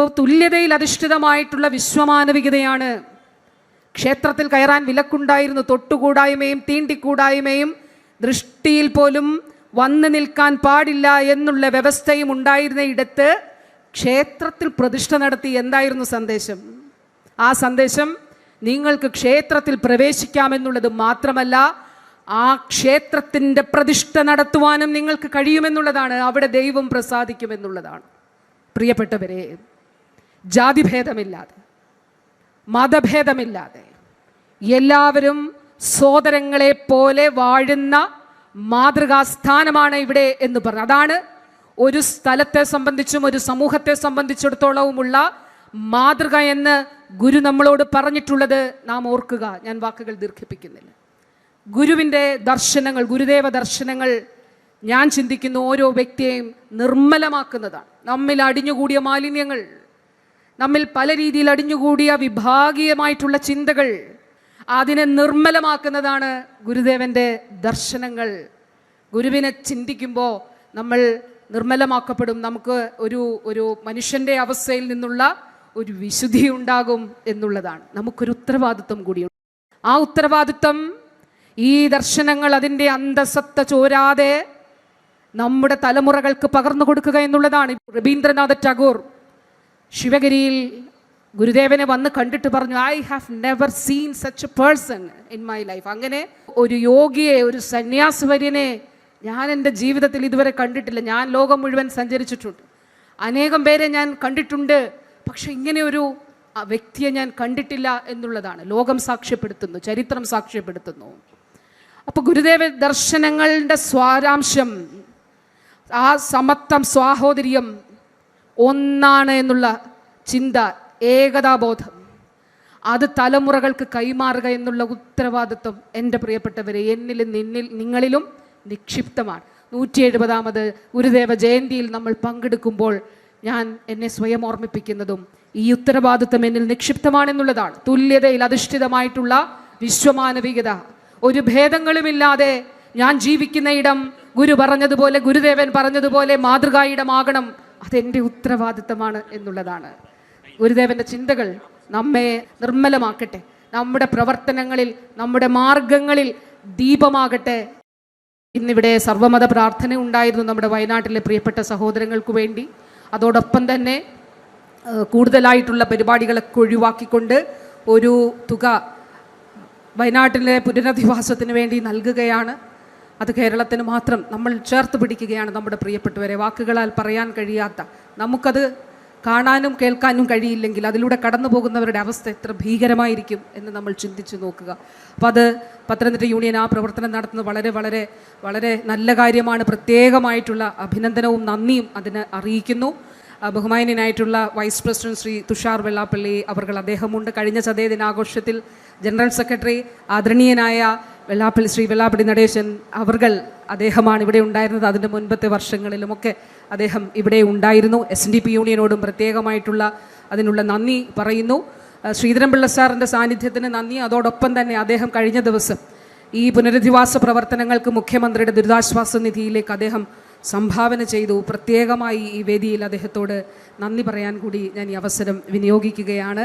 അപ്പോൾ തുല്യതയിൽ അധിഷ്ഠിതമായിട്ടുള്ള വിശ്വമാനവികതയാണ്. ക്ഷേത്രത്തിൽ കയറാൻ വിലക്കുണ്ടായിരുന്നു. തൊട്ടുകൂടായ്മയും തീണ്ടിക്കൂടായ്മയും ദൃഷ്ടിയിൽ പോലും വന്നു നിൽക്കാൻ പാടില്ല എന്നുള്ള വ്യവസ്ഥയും ഉണ്ടായിരുന്ന ഇടത്ത് ക്ഷേത്രത്തിൽ പ്രതിഷ്ഠ നടത്തി എന്തായിരുന്നു സന്ദേശം? ആ സന്ദേശം നിങ്ങൾക്ക് ക്ഷേത്രത്തിൽ പ്രവേശിക്കാമെന്നുള്ളത് മാത്രമല്ല ആ ക്ഷേത്രത്തിന്റെ പ്രതിഷ്ഠ നടത്തുവാനും നിങ്ങൾക്ക് കഴിയുമെന്നുള്ളതാണ്. അവിടെ ദൈവം പ്രസാദിക്കുമെന്നുള്ളതാണ്. പ്രിയപ്പെട്ടവരെ ജാതിഭേദമില്ലാതെ മതഭേദമില്ലാതെ എല്ലാവരും സോദരങ്ങളെ പോലെ വാഴുന്ന മാതൃകാസ്ഥാനമാണ് ഇവിടെ എന്ന് പറഞ്ഞു. അതാണ് ഒരു സ്ഥലത്തെ സംബന്ധിച്ചും ഒരു സമൂഹത്തെ സംബന്ധിച്ചിടത്തോളവുമുള്ള മാതൃക എന്ന് ഗുരു നമ്മളോട് പറഞ്ഞിട്ടുള്ളത് നാം ഓർക്കുക. ഞാൻ വാക്കുകൾ ദീർഘിപ്പിക്കുന്നില്ല. ഗുരുവിന്റെ ദർശനങ്ങൾ ഗുരുദേവ ദർശനങ്ങൾ ഞാൻ ചിന്തിക്കുന്ന ഓരോ വ്യക്തിയെയും നിർമ്മലമാക്കുന്നതാണ്. നമ്മിൽ അടിഞ്ഞുകൂടിയ മാലിന്യങ്ങൾ നമ്മിൽ പല രീതിയിൽ അടിഞ്ഞുകൂടിയ വിഭാഗീയമായിട്ടുള്ള ചിന്തകൾ അതിനെ നിർമ്മലമാക്കുന്നതാണ് ഗുരുദേവന്റെ ദർശനങ്ങൾ. ഗുരുവിനെ ചിന്തിക്കുമ്പോൾ നമ്മൾ നിർമ്മലമാക്കപ്പെടും. നമുക്ക് ഒരു ഒരു മനുഷ്യന്റെ അവസ്ഥയിൽ നിന്നുള്ള ഒരു വിശുദ്ധി ഉണ്ടാകും എന്നുള്ളതാണ്. നമുക്കൊരു ഉത്തരവാദിത്വം കൂടിയുണ്ട് ആ ഉത്തരവാദിത്വം ഈ ദർശനങ്ങൾ അതിന്റെ അന്തസത്ത ചോരാതെ നമ്മുടെ തലമുറകൾക്ക് പകർന്നു കൊടുക്കുക എന്നുള്ളതാണ്. രവീന്ദ്രനാഥ ടാഗോർ ശിവഗിരിയിൽ ഗുരുദേവനെ വന്ന് കണ്ടിട്ട് പറഞ്ഞു I have never seen such a person in my life അങ്ങനെ ഒരു യോഗിയെ ഒരു സന്യാസവര്യനെ ഞാൻ എന്റെ ജീവിതത്തിൽ ഇതുവരെ കണ്ടിട്ടില്ല. ഞാൻ ലോകം മുഴുവൻ സഞ്ചരിച്ചിട്ടുണ്ട്. അനേകം പേരെ ഞാൻ കണ്ടിട്ടുണ്ട്. പക്ഷെ ഇങ്ങനെ ഒരു വ്യക്തിയെ ഞാൻ കണ്ടിട്ടില്ല എന്നുള്ളതാണ്. ലോകം സാക്ഷ്യപ്പെടുത്തുന്നു ചരിത്രം സാക്ഷ്യപ്പെടുത്തുന്നു. അപ്പോൾ ഗുരുദേവ ദർശനങ്ങളുടെ സ്വാരാംശം ആ സമത്വം സ്വാഹോദര്യം ഒന്നാണ് എന്നുള്ള ചിന്ത ഏകതാബോധം. അത് തലമുറകൾക്ക് കൈമാറുക എന്നുള്ള ഉത്തരവാദിത്വം എന്റെ പ്രിയപ്പെട്ടവരെ എന്നിലും നിന്നിൽ നിങ്ങളിലും നിക്ഷിപ്തമാണ്. നൂറ്റി എഴുപതാമത് ഗുരുദേവ ജയന്തിയിൽ നമ്മൾ പങ്കെടുക്കുമ്പോൾ ഞാൻ എന്നെ സ്വയം ഓർമ്മിപ്പിക്കുന്നതും ഈ ഉത്തരവാദിത്വം എന്നിൽ നിക്ഷിപ്തമാണെന്നുള്ളതാണ്. തുല്യതയിൽ അധിഷ്ഠിതമായിട്ടുള്ള വിശ്വമാനവികത. ഒരു ഭേദങ്ങളുമില്ലാതെ ഞാൻ ജീവിക്കുന്ന ഇടം ഗുരു പറഞ്ഞതുപോലെ ഗുരുദേവൻ പറഞ്ഞതുപോലെ മാതൃകാ ഇടമാകണം. അതെന്റെ ഉത്തരവാദിത്തമാണ് എന്നുള്ളതാണ്. ഗുരുദേവന്റെ ചിന്തകൾ നമ്മെ നിർമ്മലമാക്കട്ടെ. നമ്മുടെ പ്രവർത്തനങ്ങളിൽ നമ്മുടെ മാർഗങ്ങളിൽ ദീപമാകട്ടെ. ഇന്നിവിടെ സർവമത പ്രാർത്ഥന ഉണ്ടായിരുന്നു നമ്മുടെ വയനാട്ടിലെ പ്രിയപ്പെട്ട സഹോദരങ്ങൾക്ക് വേണ്ടി. അതോടൊപ്പം തന്നെ കൂടുതലായിട്ടുള്ള പരിപാടികളൊക്കെ ഒഴിവാക്കിക്കൊണ്ട് ഒരു തുക വയനാട്ടിലെ പുനരധിവാസത്തിന് വേണ്ടി നൽകുകയാണ്. അത് കേരളത്തിന് മാത്രം നമ്മൾ ചേർത്ത് പിടിക്കുകയാണ് നമ്മുടെ പ്രിയപ്പെട്ടവരെ. വാക്കുകളാൽ പറയാൻ കഴിയാത്ത നമുക്കത് കാണാനും കേൾക്കാനും കഴിയില്ലെങ്കിൽ അതിലൂടെ കടന്നു പോകുന്നവരുടെ അവസ്ഥ എത്ര ഭീകരമായിരിക്കും എന്ന് നമ്മൾ ചിന്തിച്ചു നോക്കുക. അപ്പം അത് പത്തനംതിട്ട യൂണിയൻ ആ പ്രവർത്തനം നടത്തുന്നത് വളരെ വളരെ വളരെ നല്ല കാര്യമാണ്. പ്രത്യേകമായിട്ടുള്ള അഭിനന്ദനവും നന്ദിയും അതിന് അറിയിക്കുന്നു. ആ, വൈസ് പ്രസിഡന്റ് ശ്രീ തുഷാർ വെള്ളാപ്പള്ളി അവർ അദ്ദേഹമുണ്ട്. കഴിഞ്ഞ ചതയ ദിനാഘോഷത്തിൽ ജനറൽ സെക്രട്ടറി ആദരണീയനായ വെള്ളാപ്പള്ളി ശ്രീ വെള്ളാപ്പള്ളി നടേശൻ അവർകൾ അദ്ദേഹമാണ് ഇവിടെ ഉണ്ടായിരുന്നത്. അതിന്റെ മുൻപത്തെ വർഷങ്ങളിലുമൊക്കെ അദ്ദേഹം ഇവിടെ ഉണ്ടായിരുന്നു. എസ് ഡി പി യൂണിയനോടും പ്രത്യേകമായിട്ടുള്ള അതിനുള്ള നന്ദി പറയുന്നു. ശ്രീധരൻപിള്ള സാറിന്റെ സാന്നിധ്യത്തിന് നന്ദി. അതോടൊപ്പം തന്നെ അദ്ദേഹം കഴിഞ്ഞ ദിവസം ഈ പുനരധിവാസ പ്രവർത്തനങ്ങൾക്ക് മുഖ്യമന്ത്രിയുടെ ദുരിതാശ്വാസ നിധിയിലേക്ക് അദ്ദേഹം സംഭാവന ചെയ്തു. പ്രത്യേകമായി ഈ വേദിയിൽ അദ്ദേഹത്തോട് നന്ദി പറയാൻ കൂടി ഞാൻ ഈ അവസരം വിനിയോഗിക്കുകയാണ്.